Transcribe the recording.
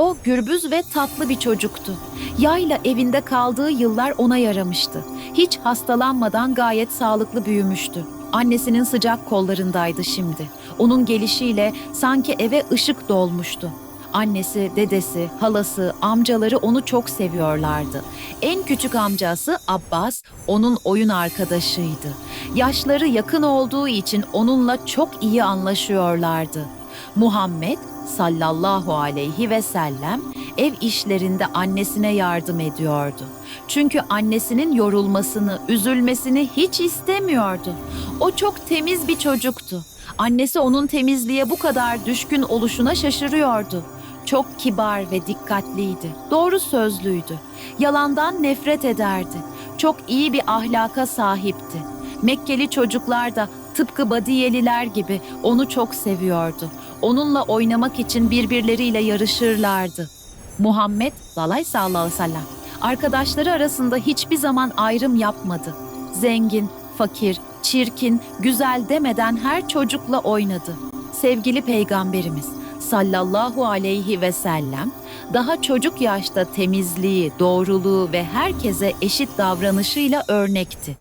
O gürbüz ve tatlı bir çocuktu. Yayla evinde kaldığı yıllar ona yaramıştı. Hiç hastalanmadan gayet sağlıklı büyümüştü. Annesinin sıcak kollarındaydı şimdi. Onun gelişiyle sanki eve ışık dolmuştu. Annesi, dedesi, halası, amcaları onu çok seviyorlardı. En küçük amcası Abbas onun oyun arkadaşıydı. Yaşları yakın olduğu için onunla çok iyi anlaşıyorlardı. Muhammed sallallahu aleyhi ve sellem ev işlerinde annesine yardım ediyordu. Çünkü annesinin yorulmasını, üzülmesini hiç istemiyordu. O çok temiz bir çocuktu. Annesi onun temizliğe bu kadar düşkün oluşuna şaşırıyordu. Çok kibar ve dikkatliydi. Doğru sözlüydü. Yalandan nefret ederdi. Çok iyi bir ahlaka sahipti. Mekkeli çocuklar da tıpkı Badiyeliler gibi onu çok seviyordu. Onunla oynamak için birbirleriyle yarışırlardı. Muhammed Lalay sallallahu aleyhi ve sellem arkadaşları arasında hiçbir zaman ayrım yapmadı. Zengin, fakir, çirkin, güzel demeden her çocukla oynadı. Sevgili peygamberimiz sallallahu aleyhi ve sellem daha çocuk yaşta temizliği, doğruluğu ve herkese eşit davranışıyla örnekti.